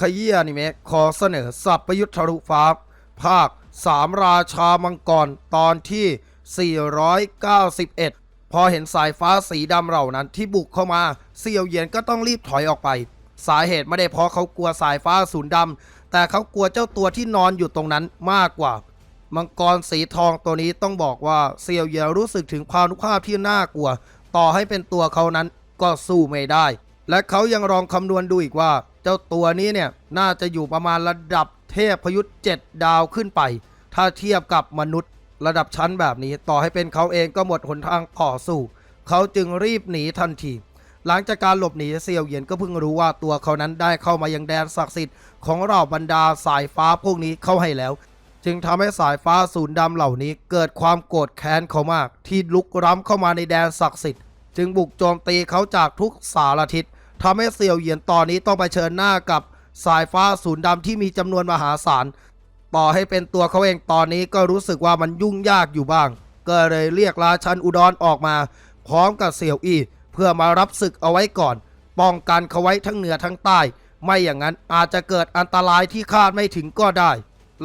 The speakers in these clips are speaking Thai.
ขยี้อนิเมะขอเสนอสับประยุทธ์ทะลุฟ้า ภาค 3 ราชามังกรตอนที่ 491 พอเห็นสายฟ้าสีดำเหล่านั้นที่บุกเข้ามาเซียวเยียนก็ต้องรีบถอยออกไป สาเหตุไม่ได้เพราะเขากลัวสายฟ้าสูนดำแต่เขากลัวเจ้าตัวที่นอนอยู่ตรงนั้นมากกว่า มังกรสีทองตัวนี้ต้องบอกว่าเซียวเยียนรู้สึกถึงพานุภาพที่น่ากลัว ต่อให้เป็นตัวเขานั้นก็สู้ไม่ได้ และเขายังลองคำนวณดูอีกว่า เจ้าตัวนี้เนี่ยน่าจะอยู่ประมาณระดับเทพพยุทธ์7ดาวขึ้นไป ถ้าเทียบกับมนุษย์ระดับชั้นแบบนี้ ต่อให้เป็นเขาเองก็หมดหนทางต่อสู้ เขาจึงรีบหนีทันที หลังจากการหลบหนีเซียวเหยียนก็เพิ่งรู้ว่าตัวเขานั้นได้เข้ามายังแดนศักดิ์สิทธิ์ของเหล่าบรรดาสายฟ้าพวกนี้เข้าให้แล้ว จึงทำให้สายฟ้าศูนย์ดำเหล่านี้เกิดความโกรธแค้นเขามาก ที่ลุกล้ำเข้ามาในแดนศักดิ์สิทธิ์จึงบุกโจมตีเขาจากทุกสารทิศ ทำให้เซียวเหยียนตอนนี้ต้องไปเชิญหน้ากับสายฟ้าศูนย์ดำที่มีจำนวนมหาศาล ต่อให้เป็นตัวเขาเองตอนนี้ก็รู้สึกว่ามันยุ่งยากอยู่บ้าง ก็เลยเรียกราชันอุดรออกมา พร้อมกับเสี่ยวอี้ เพื่อมารับศึกเอาไว้ก่อน ป้องกันเขาไว้ทั้งเหนือทั้งใต้ ไม่อย่างนั้นอาจจะเกิดอันตรายที่คาดไม่ถึงก็ได้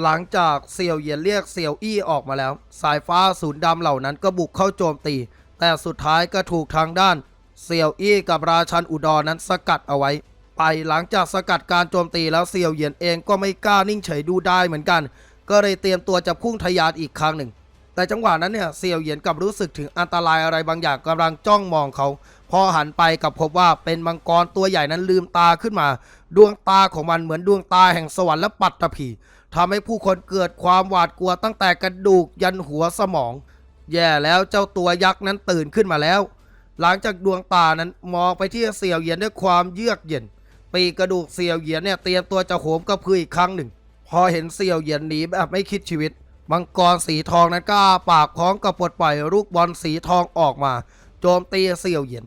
หลังจากเสี่ยวเหยียนเรียกเสี่ยวอี้ออกมาแล้ว สายฟ้าศูนย์ดำเหล่านั้นก็บุกเข้าโจมตี แต่สุดท้ายก็ถูกทางด้าน เสี่ยวอี้กับราชันอุดรนั้นสกัดเอาไว้ ไปหลังจากสกัดการโจมตีแล้วเสี่ยวเหยียนเองก็ไม่กล้านิ่งเฉยดูได้เหมือนกัน ก็เลยเตรียมตัวจะพุ่งทะยานอีกครั้งหนึ่ง แต่จังหวะนั้นเนี่ยเสี่ยวเหยียนกับรู้สึกถึงอันตรายอะไรบางอย่างกำลังจ้องมองเขา พอหันไปกับพบว่าเป็นมังกรตัวใหญ่นั้นลืมตาขึ้นมา ดวงตาของมันเหมือนดวงตาแห่งสวรรค์และปัตตภีทำให้ผู้คนเกิดความหวาดกลัวตั้งแต่กระดูกยันหัวสมอง แย่แล้วเจ้าตัวยักษ์นั้นตื่นขึ้นมาแล้ว หลังจากดวงตานั้นมองไปที่เสี่ยวเหยียนด้วยความเยือกเย็น ปีกระดูกเสี่ยวเหยียนเนี่ยเตรียมตัวจะโหมกระพืออีกครั้งหนึ่ง พอเห็นเสี่ยวเหยียนหนีแบบไม่คิดชีวิตมังกรสีทองนั้นก็อ้าปากพร้อมกับปลดปล่อยลูกบอลสีทองออกมา โจมตีเสี่ยวเหยียน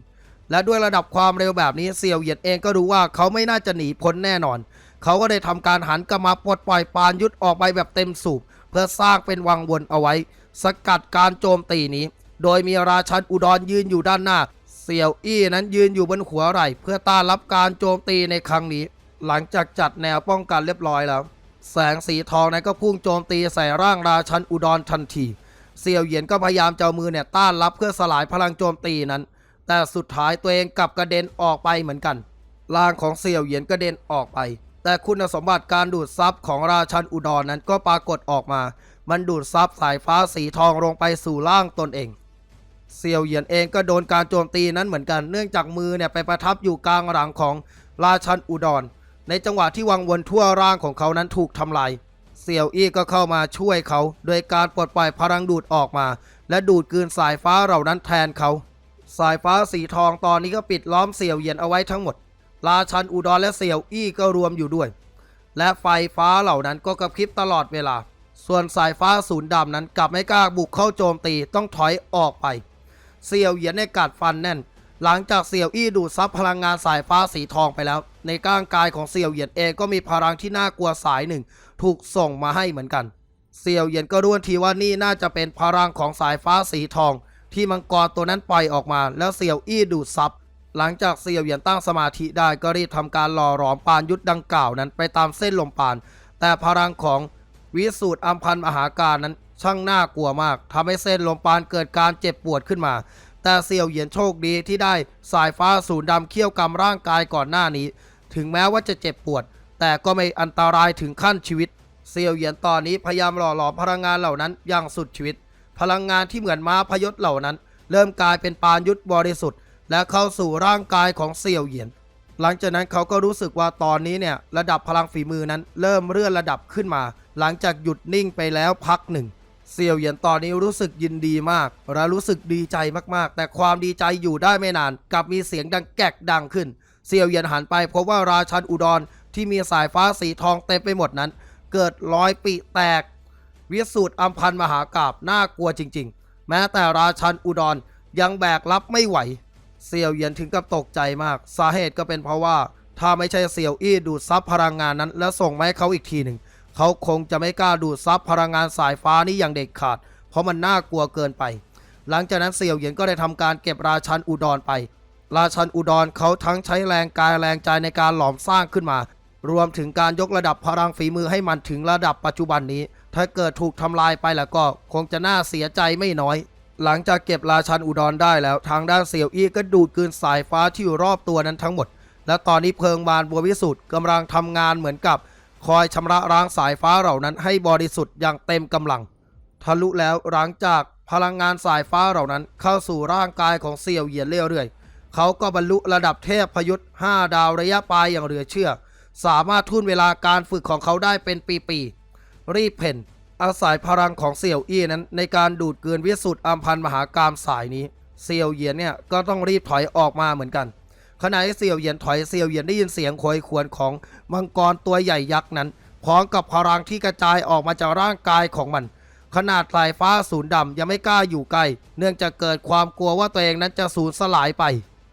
และด้วยระดับความเร็วแบบนี้เสี่ยวเหยียนเองก็รู้ว่าเขาไม่น่าจะหนีพ้นแน่นอน เขาก็ได้ทำการหันกลับมาปลดปล่อยปานยุทธออกไปแบบเต็มสูบ เพื่อสร้างเป็นวังวนเอาไว้ สกัดการโจมตีนี้ โดยมีราชันอุดรยืนอยู่ด้านหน้า เสี่ยวอี้นั้นยืนอยู่บนหัวไหล่เพื่อต้านรับการโจมตีในครั้งนี้ หลังจากจัดแนวป้องกันเรียบร้อยแล้ว แสงสีทองนั้นก็พุ่งโจมตีใส่ร่างราชันอุดรทันที เสี่ยวเหยียนก็พยายามเจะเอามือเนี่ยต้านรับเพื่อสลายพลังโจมตีนั้น แต่สุดท้ายตัวเองกลับกระเด็นออกไปเหมือนกัน ร่างของเสี่ยวเหยียนกระเด็นออกไปแต่คุณสมบัติการดูดซับของราชันอุดรนั้นก็ปรากฏออกมา มันดูดซับสายฟ้าสีทองลงไปสู่ร่างตนเอง เซียวเหยียนเองก็โดนการโจมตีนั้นเหมือนกัน เนื่องจากมือเนี่ยไปประทับอยู่กลางหลังของราชันอุดร ในจังหวะที่วังวนทั่วร่างของเขานั้นถูกทำลายเสี่ยวอี้ก็เข้ามาช่วยเขา โดยการปลดปล่อยพลังดูดออกมา และดูดกลืนสายฟ้าเหล่านั้นแทนเขา สายฟ้าสีทองตอนนี้ก็ปิดล้อมเสี่ยวเหยียนเอาไว้ทั้งหมด ราชันอุดรและเสี่ยวอี้ก็รวมอยู่ด้วย และไฟฟ้าเหล่านั้นก็กระพริบตลอดเวลา ส่วนสายฟ้าศูนย์ดำนั้นกลับไม่กล้าบุกเข้าโจมตีต้องถอยออกไป เสี่ยวเหยียนในกัดฟันแน่น หลังจากเสี่ยวอี้ดูดซับพลังงานสายฟ้าสีทองไปแล้ว ในก้างกายของเสี่ยวเหยียนเองก็มีพลังที่น่ากลัวสายหนึ่ง ถูกส่งมาให้เหมือนกัน เสี่ยวเหยียนก็รู้ทันทีว่านี่น่าจะเป็นพลังของสายฟ้าสีทอง ที่มังกรตัวนั้นปล่อยออกมา แล้วเสี่ยวอี้ดูดซับหลังจากเสี่ยวเหยียนตั้งสมาธิได้ก็รีบทำการหล่อหลอมปานยุทธดังกล่าวนั้นไปตามเส้นลมปาน แต่พลังของวิสูตรอัมพันธ์มหาการนั้น ช่างน่ากลัวมากทำให้เส้นลมปานเกิดการเจ็บปวดขึ้นมา แต่เสี่ยวเหยียนโชคดีที่ได้สายฟ้าศูนย์ดำเคี่ยวกำร่างกายก่อนหน้านี้ ถึงแม้ว่าจะเจ็บปวด แต่ก็ไม่อันตรายถึงขั้นชีวิตเซียวเหยียนตอนนี้พยายามหล่อหลอมพลังงานเหล่านั้นอย่างสุดชีวิต พลังงานที่เหมือนม้าพยศเหล่านั้น เริ่มกลายเป็นปานยุทธบริสุทธิ์และเข้าสู่ร่างกายของเซียวเหยียน หลังจากนั้นเขาก็รู้สึกว่าตอนนี้เนี่ยระดับพลังฝีมือนั้น เริ่มเลื่อนระดับขึ้นมา หลังจากหยุดนิ่งไปแล้วพักหนึ่ง เซียวเหยียนตอนนี้รู้สึกยินดีมาก และรู้สึกดีใจมากๆ แต่ความดีใจอยู่ได้ไม่นานกลับมีเสียงดังแกกดังขึ้น เซียวเหยียนหันไปพบว่าราชันอุดรที่มีสายฟ้าสีทองเต็มไปหมดนั้น เกิดรอยปีแตก วิสูตรอัมพันมหากราบน่ากลัวจริง ๆ แม้แต่ราชันอุดรยังแบกรับไม่ไหว เซียวเหยียนถึงกับตกใจมาก สาเหตุก็เป็นเพราะว่า ถ้าไม่ใช่เซียวอี้ดูดซับพลังงานนั้น แล้วส่งมาให้เขาอีกทีหนึ่ง เขาคงจะไม่กล้าดูดซับพลังงานสายฟ้านี้อย่างเด็ดขาด เพราะมันน่ากลัวเกินไป หลังจากนั้นเซียวเหยียนก็ได้ทำการเก็บราชันอุดรไป ราชันอุดรเขาทั้งใช้แรงกายแรงใจในการหลอมสร้างขึ้นมา รวมถึงการยกระดับพลังฝีมือให้มันถึงระดับปัจจุบันนี้ ถ้าเกิดถูกทำลายไปแล้วก็คงจะน่าเสียใจไม่น้อย หลังจากเก็บราชันอุดรได้แล้ว ทางด้านเสี่ยวอี้ก็ดูดกลืนสายฟ้าที่อยู่รอบตัวนั้นทั้งหมด และตอนนี้เพลิงมารบัววิสุทธ์กำลังทำงานเหมือนกับ คอยชำระล้างสายฟ้าเหล่านั้นให้บริสุทธิ์อย่างเต็มกำลัง ทะลุแล้วหลังจากพลังงานสายฟ้าเหล่านั้นเข้าสู่ร่างกายของเสี่ยวเหยียนเรื่อยๆ เขาก็บรรลุระดับเทพพยุทธ์5ดาวระยะปลายอย่างเหลือเชื่อ สามารถทุ่นเวลาการฝึกของเขาได้เป็นปีๆ รีบเพ่น อาศัยพลังของเสี่ยวอี้นั้น ในการดูดเกินวิสุทธ์อัมพันมหากามสายนี้ เสี่ยวเหยียนเนี่ยก็ต้องรีบถอยออกมาเหมือนกัน ขณะที่เสียวเหยียนถอยเสียวเหยียนได้ยินเสียงโคยควรของมังกรตัวใหญ่ยักษ์นั้นพร้อมกับพลังที่กระจายออกมาจากร่างกายของมัน ขนาดสายฟ้าศูนย์ดำยังไม่กล้าอยู่ใกล้ เนื่องจากเกิดความกลัวว่าตัวเองนั้นจะสูญสลายไป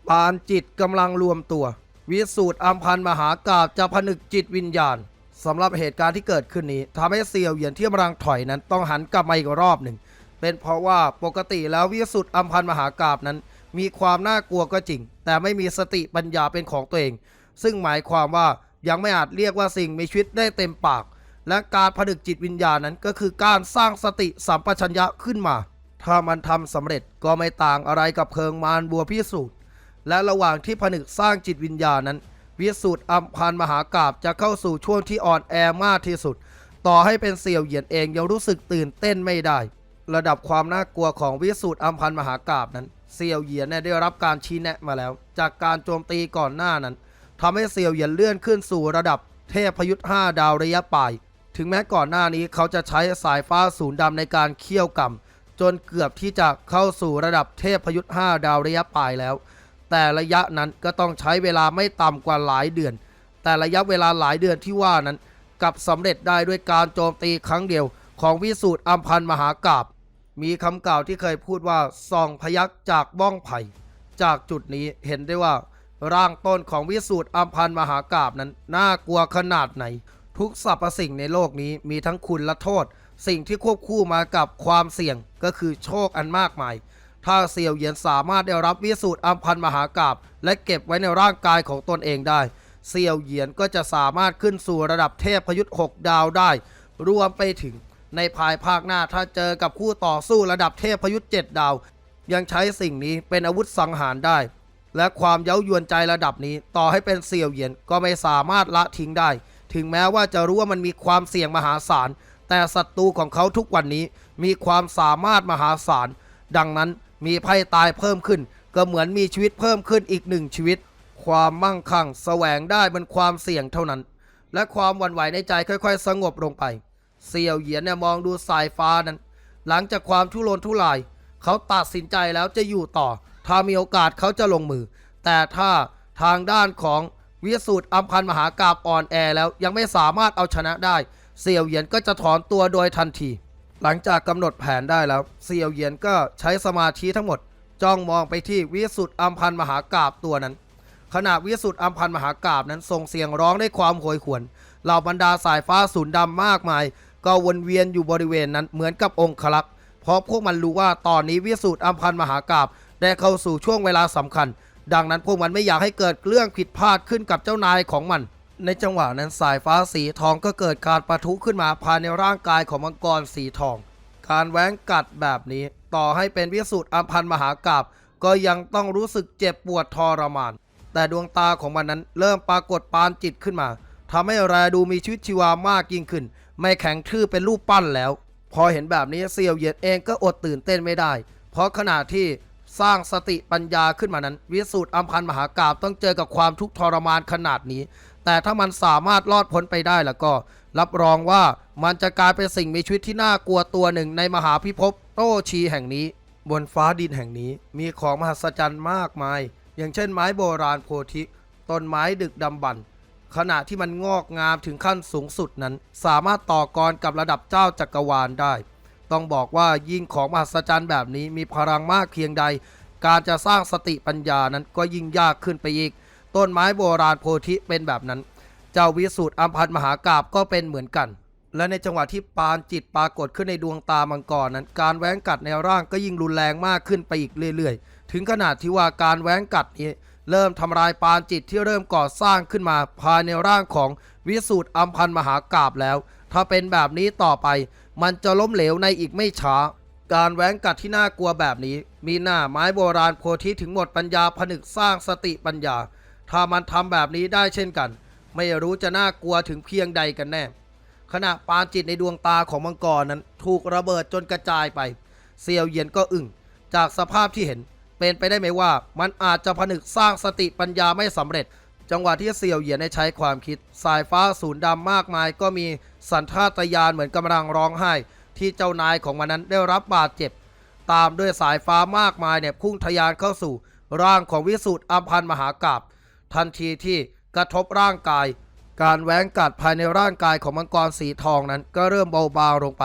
ปานจิตกำลังรวมตัว วิสูตรอัมพันมหากาบจะผนึกจิตวิญญาณสำหรับเหตุการณ์ที่เกิดขึ้นนี้ทำให้เซียวเหยียนที่กำลังถอยนั้นต้องหันกลับมาอีกรอบหนึ่งเป็นเพราะว่าปกติแล้ววิสุทธ์อัมพันมหากาบนั้น มีความน่ากลัวก็จริง แต่ไม่มีสติปัญญาเป็นของตัวเอง ซึ่งหมายความว่ายังไม่อาจเรียกว่าสิ่งมีชีวิตได้เต็มปาก และการผนึกจิตวิญญาณนั้นก็คือการสร้างสติสัมปชัญญะขึ้นมา ถ้ามันทำสำเร็จก็ไม่ต่างอะไรกับเพลิงมารบัวพิสูจน์และระหว่างที่ผนึกสร้างจิตวิญญาณนั้น วิสูตรอัมพันธ์มหากาบจะเข้าสู่ช่วงที่อ่อนแอมากที่สุด ต่อให้เป็นเสี่ยวเหยียนเองยังรู้สึกตื่นเต้นไม่ได้ ระดับความน่ากลัวของวิสูตรอัมพันธ์มหากาบนั้น เสี่ยวเหยียนเนี่ยได้รับการชี้แนะมาแล้ว จากการโจมตีก่อนหน้านั้นทำให้เสี่ยวเหยียนเลื่อนขึ้นสู่ระดับเทพยุทธ์5ดาวระยะปลาย ถึงแม้ก่อนหน้านี้เขาจะใช้สายฟ้าศูนย์ดำในการเคี่ยวกำจนเกือบที่จะเข้าสู่ระดับเทพยุทธ์5ดาวระยะปลายแล้ว แต่ระยะนั้นก็ต้องใช้เวลาไม่ต่ำกว่าหลายเดือน แต่ระยะเวลาหลายเดือนที่ว่านั้นกับสำเร็จได้ด้วยการโจมตีครั้งเดียวของวิสูตรอัมพันมหากาบ มีคำกล่าวที่เคยพูดว่าส่องพยักจากบ้องไผ่ จากจุดนี้เห็นได้ว่า ร่างต้นของวิสูตรอัมพันธ์มหากาบนั้น น่ากลัวขนาดไหน ทุกสรรพสิ่งในโลกนี้มีทั้งคุณและโทษ สิ่งที่ควบคู่มากับความเสี่ยงก็คือโชคอันมากมาย ถ้าเสี่ยวเหยียนสามารถได้รับวิสูตรอัมพันธ์มหากาบและเก็บไว้ในร่างกายของตนเองได้เสี่ยวเหยียนก็จะสามารถขึ้นสู่ระดับเทพพยุทธ์6ดาวได้ รวมไปถึง ในภายภาคหน้าถ้าเจอกับคู่ต่อสู้ระดับเทพพยุทธ์7ดาว ยังใช้สิ่งนี้เป็นอาวุธสังหารได้ และความเย้ายวนใจระดับนี้ต่อให้เป็นเสี่ยวเหยียนก็ไม่สามารถละทิ้งได้ ถึงแม้ว่าจะรู้ว่ามันมีความเสี่ยงมหาศาล แต่ศัตรูของเขาทุกวันนี้มีความสามารถมหาศาล ดังนั้นมีไพ่ตายเพิ่มขึ้น ก็เหมือนมีชีวิตเพิ่มขึ้นอีกหนึ่งชีวิต ความมั่งคั่ง แสวงได้บนความเสี่ยงเท่านั้น และความหวั่นไหวในใจค่อย ๆ สงบลงไป เสี่ยวเหยียนเนี่ยมองดูสายฟ้านั้น หลังจากความทุรนทุราย เขาตัดสินใจแล้วจะอยู่ต่อ ถ้ามีโอกาสเขาจะลงมือ แต่ถ้าทางด้านของวิสูตรอัมพันธ์มหากาบอ่อนแอแล้วยังไม่สามารถเอาชนะได้ เสี่ยวเหยียนก็จะถอนตัวโดยทันที หลังจากกำหนดแผนได้แล้ว เสี่ยวเหยียนก็ใช้สมาธิทั้งหมด จ้องมองไปที่วิสุทธ์อัมพันธ์มหากาบตัวนั้น ขณะวิสุทธ์อัมพันธ์มหากาบนั้นส่งเสียงร้องด้วยความโหยหวนเหล่าบรรดาสายฟ้าศูนย์ดำมากมาย ก็วนเวียนอยู่บริเวณนั้นเหมือนกับองคลักษ์เพราะพวกมันรู้ว่าตอนนี้วิสูตรอัมพันธ์มหากาบได้เข้าสู่ช่วงเวลาสำคัญ ดังนั้นพวกมันไม่อยากให้เกิดเรื่องผิดพลาดขึ้นกับเจ้านายของมัน ในจังหวะนั้นสายฟ้าสีทองก็เกิดการประทุขึ้นมาภายในร่างกายของมังกรสีทอง การแหวงกัดแบบนี้ ต่อให้เป็นวิสูตรอัมพันธ์มหากาบก็ยังต้องรู้สึกเจ็บปวดทรมาน แต่ดวงตาของมันนั้นเริ่มปรากฏปานจิตขึ้นมาทำให้แรดูมีชีวิตชีวามากยิ่งขึ้น ไม่แข็งทื่อเป็นรูปปั้นแล้ว พอเห็นแบบนี้เซียวเหยียนเองก็อดตื่นเต้นไม่ได้ เพราะขณะที่สร้างสติปัญญาขึ้นมานั้น วิสูตรอัมพันธ์มหากาบต้องเจอกับความทุกข์ทรมานขนาดนี้ แต่ถ้ามันสามารถรอดพ้นไปได้แล้วก็ รับรองว่ามันจะกลายเป็นสิ่งมีชีวิตที่น่ากลัวตัวหนึ่งในมหาพิภพโตชีแห่งนี้ บนฟ้าดินแห่งนี้มีของมหัศจรรย์มากมาย อย่างเช่นไม้โบราณโพธิต้นไม้ดึกดำบรร ขณะที่มันงอกงามถึงขั้นสูงสุดนั้น สามารถต่อกรกับระดับเจ้าจักรวาลได้ ต้องบอกว่ายิ่งของมหัศจรรย์แบบนี้มีพลังมากเพียงใด การจะสร้างสติปัญญานั้นก็ยิ่งยากขึ้นไปอีก ต้นไม้โบราณโพธิเป็นแบบนั้น เจ้าวิสูตรอัมพันธ์มหากราบก็เป็นเหมือนกัน และในจังหวะที่ปานจิตปรากฏขึ้นในดวงตามังกรนั้น การแหว้งกัดในร่างก็ยิ่งรุนแรงมากขึ้นไปอีกเรื่อย ๆ ถึงขนาดที่ว่าการแหว้งกัดนี้ เริ่มทำลายปานจิตที่เริ่มก่อสร้างขึ้นมาภายในร่างของวิสูตรอัมพันมหากาบแล้ว ถ้าเป็นแบบนี้ต่อไป มันจะล้มเหลวในอีกไม่ช้า การแหวงกัดที่น่ากลัวแบบนี้ มีหน้าไม้โบราณโพธิถึงหมดปัญญาผนึกสร้างสติปัญญา ถ้ามันทำแบบนี้ได้เช่นกัน ไม่รู้จะน่ากลัวถึงเพียงใดกันแน่ ขณะปานจิตในดวงตาของมังกรนั้น ถูกระเบิดจนกระจายไปเซียวเยียนก็อึ้งจากสภาพที่เห็น เป็นไปได้ไหมว่า มันอาจจะผนึกสร้างสติปัญญาไม่สำเร็จ จังหวะที่เซียวเหยียนได้ใช้ความคิด สายฟ้าศูนย์ดำมากมาย ก็มีสัญชาตญาณเหมือนกำลังร้องไห้ ที่เจ้านายของมันนั้นได้รับบาดเจ็บ ตามด้วยสายฟ้ามากมายเนี่ยพุ่งทะยานเข้าสู่ ร่างของวิสุทธ์อัมพันมหากาบทันทีที่กระทบร่างกาย การแหวงกัดภายในร่างกายของมังกรสีทองนั้น ก็เริ่มเบาบางลงไป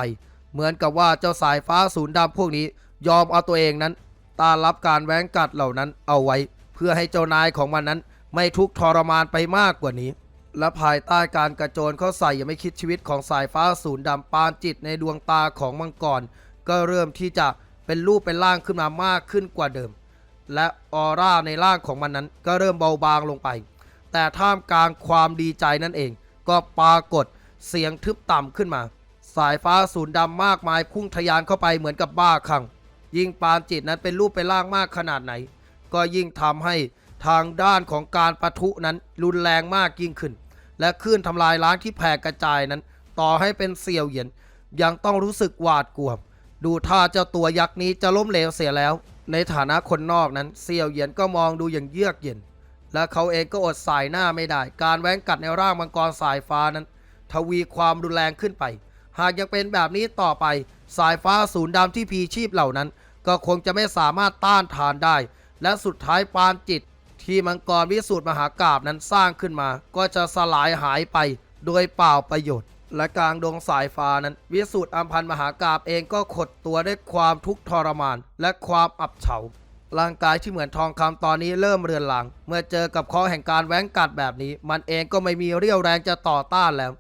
เหมือนกับว่าเจ้าสายฟ้าศูนย์ดำพวกนี้ ยอมเอาตัวเองนั้น ต้านรับการแหว้งกัดเหล่านั้นเอาไว้ เพื่อให้เจ้านายของมันนั้นไม่ทุกข์ทรมานไปมากกว่านี้ และภายใต้การกระโจนเข้าใส่ยังไม่คิดชีวิตของสายฟ้าศูนย์ดำปานจิตในดวงตาของมังกรก็เริ่มที่จะเป็นรูปเป็นร่างขึ้นมามากขึ้นกว่าเดิม และออร่าในร่างของมันนั้นก็เริ่มเบาบางลงไป แต่ท่ามกลางความดีใจนั่นเอง ก็ปรากฏเสียงทึบต่ำขึ้นมา สายฟ้าศูนย์ดำมากมายพุ่งทะยานเข้าไปเหมือนกับบ้าคลั่ง ยิ่งปานจิตนั้นเป็นรูปเป็นร่างมากขนาดไหน ก็ยิ่งทำให้ทางด้านของการปะทุนั้นรุนแรงมากยิ่งขึ้น และคลื่นทำลายล้างที่แผ่กระจายนั้น ต่อให้เป็นเสี่ยวเหยียนยังต้องรู้สึกหวาดกลัว ดูท่าเจ้าตัวยักษ์นี้จะล้มเหลวเสียแล้ว ในฐานะคนนอกนั้นเสี่ยวเหยียนก็มองดูอย่างเยือกเย็น และเขาเองก็อดสายหน้าไม่ได้ การแหว้งกัดในร่างมังกรสายฟ้านั้น ทวีความรุนแรงขึ้นไป หากยังเป็นแบบนี้ต่อไป สายฟ้าศูนย์ดำที่พีชีพเหล่านั้น ก็คงจะไม่สามารถต้านทานได้ และสุดท้ายปานจิต ที่มังกรวิสูตรมหากราบนั้นสร้างขึ้นมา ก็จะสลายหายไปโดยเปล่าประโยชน์ และกลางดวงสายฟ้านั้น วิสูตรอัมพันมหากราบเองก็ขดตัวด้วยความทุกข์ทรมาน และความอับเฉาร่างกายที่เหมือนทองคำตอนนี้เริ่มเรือนหลางเมื่อเจอกับข้อแห่งการแหวงกัดแบบนี้ มันเองก็ไม่มีเรี่ยวแรงจะต่อต้านแล้ว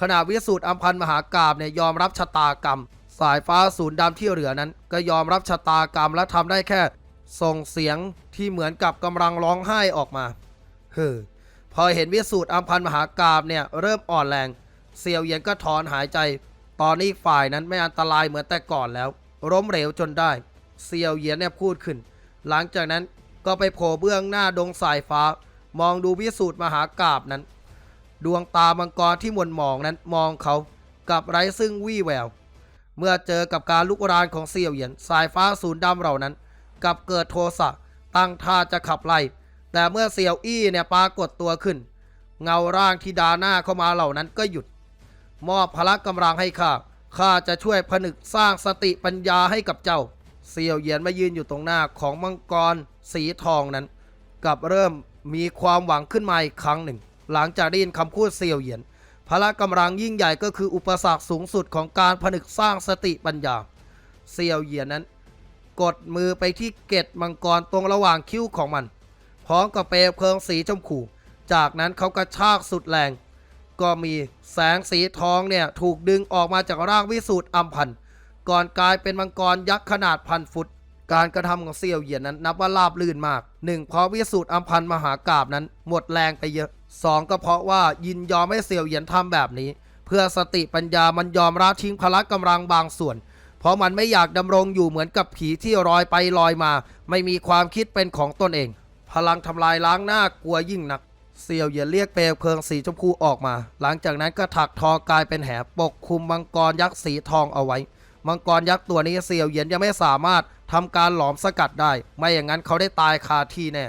ขณะวิสูตรอัมพันมหากราบเนี่ยยอมรับชะตากรรม สายฟ้าศูนย์ดำที่เหลือนั้น ก็ยอมรับชะตากรรมและทำได้แค่ ส่งเสียงที่เหมือนกับกำลังร้องไห้ออกมา เฮ้อพอเห็นวิสูตรอัมพันมหากราบเนี่ยเริ่มอ่อนแรง เซียวเหยียนก็ถอนหายใจ ตอนนี้ฝ่ายนั้นไม่อันตรายเหมือนแต่ก่อนแล้วล้มเหลวจนได้ เซียวเหยียนเนี่ยพูดขึ้น หลังจากนั้นก็ไปโผล่เบื้องหน้าดงสายฟ้า มองดูวิสูตรมหากราบนั้น ดวงตามังกรที่หมนหมองนั้นมองเขากับไร้ซึ่งวี่แวว เมื่อเจอกับการลุกรานของเสี่ยวเหยียนสายฟ้าศูนย์ดำเหล่านั้นกับเกิดโทสะตั้งท่าจะขับไล่ แต่เมื่อเสี่ยวอี้เนี่ยปรากฏตัวขึ้น เงาร่างที่ดาหน้าเข้ามาเหล่านั้นก็หยุด มอบพละกำลังให้ข้าข้าจะช่วยผนึกสร้างสติปัญญาให้กับเจ้า เสี่ยวเหยียนมายืนอยู่ตรงหน้าของมังกรสีทองนั้น กับเริ่มมีความหวังขึ้นมาอีกครั้งหนึ่ง หลังจากได้ยินคำพูดเสี่ยวเหยียน พละกำลังยิ่งใหญ่ก็คืออุปสรรคสูงสุดของการผนึกสร้างสติปัญญาเสี่ยวเหยียนนั้น กดมือไปที่เกตมังกรตรงระหว่างคิ้วของมัน พร้อมกับเปลวเพลิงสีชมพูจากนั้นเขากระชากสุดแรง ก็มีแสงสีทองเนี่ยถูกดึงออกมาจากร่างวิสูตรอัมพันธ์ก่อนกลายเป็นมังกรยักษ์ขนาดพันฟุต การกระทำของเสี่ยวเหยียนนั้นนับว่าราบลื่นมากหนึ่งเพราะวิสูตรอัมพันธ์มหากราบนั้นหมดแรงไปเยอะ สองก็เพราะว่ายินยอมให้เสี่ยวเหยียนทำแบบนี้ เพื่อสติปัญญามันยอมละทิ้งพละกำลังบางส่วน เพราะมันไม่อยากดำรงอยู่เหมือนกับผีที่ลอยไปลอยมา ไม่มีความคิดเป็นของตนเอง พลังทำลายล้างหน้ากลัวยิ่งนักเสี่ยวเหยียนเรียกเปลวเพลิงสีชมพูออกมา หลังจากนั้นก็ถักทอกลายเป็นแหปกคลุมมังกรยักษ์สีทองเอาไว้ มังกรยักษ์ตัวนี้เสี่ยวเหยียนยังไม่สามารถทำการหลอมสกัดได้ ไม่อย่างนั้นเขาได้ตายคาที่แน่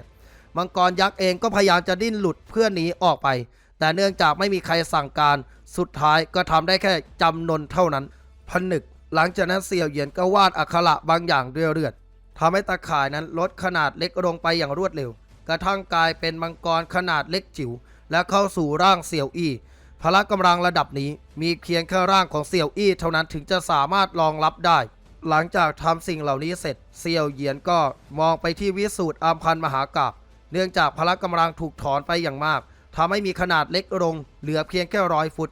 มังกรยักษ์เองก็พยายามจะดิ้นหลุดเพื่อหนีออกไป แต่เนื่องจากไม่มีใครสั่งการสุดท้ายก็ทำได้แค่จำนนเท่านั้นผนึก หลังจากนั้นเสี่ยวเหยียนก็วาดอักขระบางอย่างด้วยเลือดทำให้ตาข่ายนั้นลดขนาดเล็กลงไปอย่างรวดเร็ว กระทั่งกลายเป็นมังกรขนาดเล็กจิ๋วและเข้าสู่ร่างเสี่ยวอี้พละกำลังระดับนี้มีเพียงแค่ร่างของเสี่ยวอี้เท่านั้นถึงจะสามารถรองรับได้ หลังจากทำสิ่งเหล่านี้เสร็จ เสี่ยวเหยียนก็มองไปที่วิสูตรอัมพันมหากาบ เนื่องจากพละกำลังถูกถอนไปอย่างมากทำให้มีขนาดเล็กลง เหลือเพียงแค่ร้อยฟุต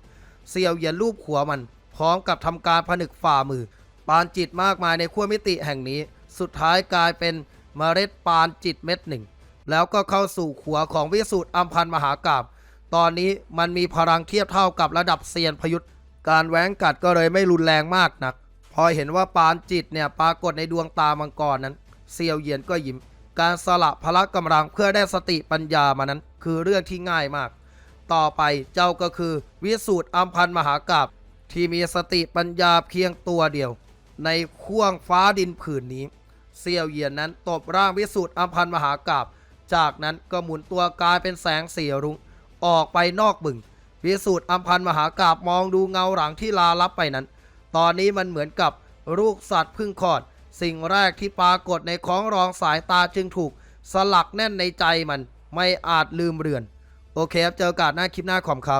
เสี่ยวเหยียนรูปหัวมัน พร้อมกับทำการผนึกฝ่ามือ ปานจิตมากมายในขั้วมิติแห่งนี้ สุดท้ายกลายเป็นเมล็ดปานจิตเม็ดหนึ่ง แล้วก็เข้าสู่ขัวของวิสูตรอัมพันธ์มหากาบตอนนี้มันมีพลังเทียบเท่ากับระดับเซียนพยุทธการแหวงกัดก็เลยไม่รุนแรงมากนัก พอเห็นว่าปานจิตเนี่ยปรากฏในดวงตามังกรนั้น เซียวเหยียนก็ยิ้ม การสละพละกำลังเพื่อได้สติปัญญามานั้นคือเรื่องที่ง่ายมาก ต่อไปเจ้าก็คือวิสูตรอัมพันมหากาบที่มีสติปัญญาเพียงตัวเดียว ในข่วงฟ้าดินผืนนี้เซียวเหยียนนั้นตบร่างวิสูตรอัมพันมหากาบจากนั้นก็หมุนตัวกลายเป็นแสงสีรุ้งออกไปนอกบึงวิสูตรอัมพันมหากาบมองดูเงาหลังที่ลาลับไปนั้น ตอนนี้มันเหมือนกับลูกสัตว์พึ่งคลอด สิ่งแรกที่ปรากฏในของรองสายตาจึงถูก สลักแน่นในใจมัน ไม่อาจลืมเรือน โอเคครับ เจอกาสหน้าคลิปหน้าขอมครับ